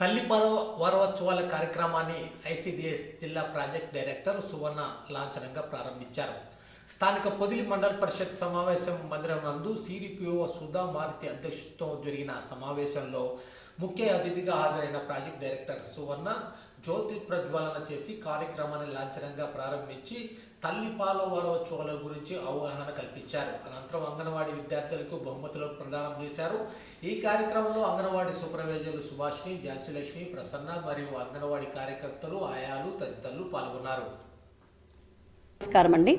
తల్లి వారోత్సవాల కార్యక్రమాన్ని ఐసిడిఎస్ జిల్లా ప్రాజెక్ట్ డైరెక్టర్ సువర్ణ లాంఛనంగా ప్రారంభించారు. స్థానిక పొదిలి మండల పరిషత్ సమావేశం మందిరం నందు సిడిపిఓ సుధా మారుతి అధ్యక్షతతో జరిగిన సమావేశంలో ముఖ్య అతిథిగా హాజరైన ప్రాజెక్ట్ డైరెక్టర్ సువర్ణ జ్యోతి ప్రజ్వలన చేసి కార్యక్రమాన్ని లాంఛనంగా ప్రారంభించి తల్లి పాలవరోత్సవాల గురించి అవగాహన కల్పించారు. అనంతరం అంగన్వాడీ విద్యార్థులకు బహుమతులను ప్రదానం చేశారు. ఈ కార్యక్రమంలో అంగన్వాడీ సూపర్వైజర్లు సుభాష్ని ఝాన్సీలక్ష్మి ప్రసన్న మరియు అంగన్వాడీ కార్యకర్తలు ఆయాలు తదితరులు పాల్గొన్నారు. నమస్కారం అండి.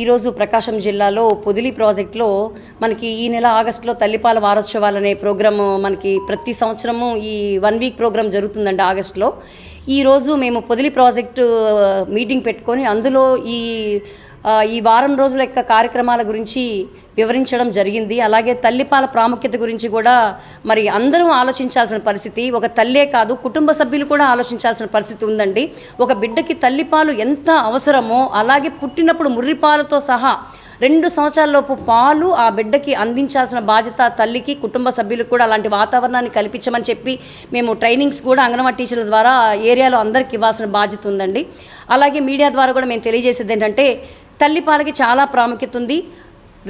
ఈరోజు ప్రకాశం జిల్లాలో పొదిలి ప్రాజెక్ట్లో మనకి ఈ నెల ఆగస్టులో తల్లిపాల వారోత్సవాలు అనే ప్రోగ్రామ్ మనకి ప్రతి సంవత్సరము ఈ వన్ వీక్ ప్రోగ్రామ్ జరుగుతుందండి ఆగస్టులో. ఈరోజు మేము పొదిలి ప్రాజెక్టు మీటింగ్ పెట్టుకొని అందులో ఈ ఈ వారం రోజుల యొక్క కార్యక్రమాల గురించి వివరించడం జరిగింది. అలాగే తల్లిపాల ప్రాముఖ్యత గురించి కూడా మరి అందరూ ఆలోచించాల్సిన పరిస్థితి ఒక తల్లే కాదు కుటుంబ సభ్యులు కూడా ఆలోచించాల్సిన పరిస్థితి ఉందండి. ఒక బిడ్డకి తల్లిపాలు ఎంత అవసరమో అలాగే పుట్టినప్పుడు ముర్రిపాలతో సహా రెండు సంవత్సరాలలోపు పాలు ఆ బిడ్డకి అందించాల్సిన బాధ్యత తల్లికి కుటుంబ సభ్యులకు కూడా అలాంటి వాతావరణాన్ని కల్పించమని చెప్పి మేము ట్రైనింగ్స్ కూడా అంగన్వాడీ టీచర్ల ద్వారా ఏరియాలో అందరికి ఇవ్వాల్సిన బాధ్యత ఉందండి. అలాగే మీడియా ద్వారా కూడా మేము తెలియజేసేది ఏంటంటే తల్లిపాలకి చాలా ప్రాముఖ్యత ఉంది.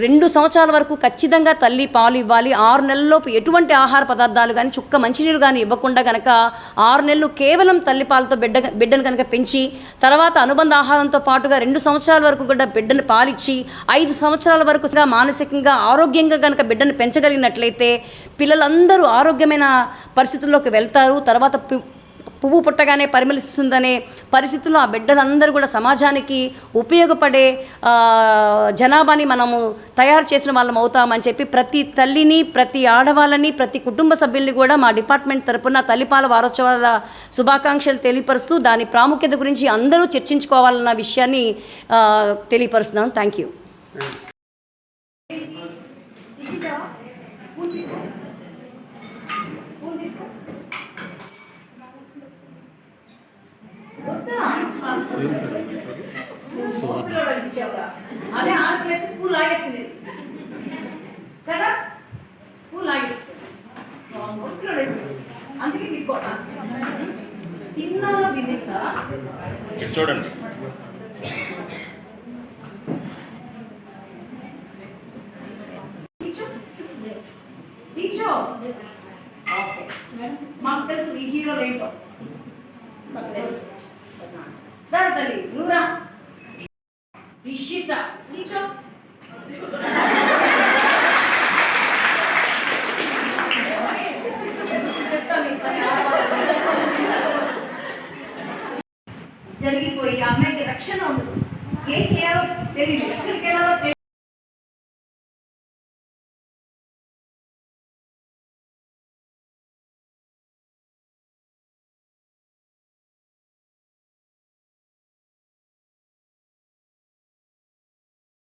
రెండు సంవత్సరాల వరకు ఖచ్చితంగా తల్లి పాలు ఇవ్వాలి. ఆరు నెలల్లోపు ఎటువంటి ఆహార పదార్థాలు కానీ చుక్క మంచినీళ్ళు కానీ ఇవ్వకుండా కనుక ఆరు నెలలు కేవలం తల్లి పాలతో బిడ్డ బిడ్డను కనుక పెంచి తర్వాత అనుబంధ ఆహారంతో పాటుగా రెండు సంవత్సరాల వరకు కూడా బిడ్డను పాలిచ్చి ఐదు సంవత్సరాల వరకు మానసికంగా ఆరోగ్యంగా కనుక బిడ్డను పెంచగలిగినట్లయితే పిల్లలందరూ ఆరోగ్యమైన పరిస్థితుల్లోకి వెళ్తారు. తర్వాత పువ్వు పుట్టగానే పరిమళిస్తుందనే పరిస్థితుల్లో ఆ బిడ్డలందరూ కూడా సమాజానికి ఉపయోగపడే జనాభాని మనము తయారు చేసిన వాళ్ళం అవుతామని చెప్పి ప్రతి తల్లిని ప్రతి ఆడవాళ్ళని ప్రతి కుటుంబ సభ్యుల్ని కూడా మా డిపార్ట్మెంట్ తరపున తల్లిపాల వారోత్సవాల శుభాకాంక్షలు తెలియపరుస్తూ దాని ప్రాముఖ్యత గురించి అందరూ చర్చించుకోవాలన్న విషయాన్ని తెలియపరుస్తున్నాం తెలియపరుస్తున్నాను. Thank you. అదే ఆడపిల్లకి స్కూల్ లాగేస్తుంది. కదా? స్కూల్ లాగేస్తుంది. అందుకే తీసుకోవటం తిన్నాలో బిజీ కదా ఇటు చూడండి మాకు తెలుసు ఈ హీరోలు ఏంటో. మాకు తెలుసు. దా తల్లి నువ్వురా రిషిత టీచో చెప్తా మీకు పని ఆడవాళ్ళు. జరిగిపోయి ఆ అమ్మాయికి రక్షణ ఉండదు ఏం చేయాలో తెలియదు ఎక్కడికి వెళ్ళాలో తెలియదు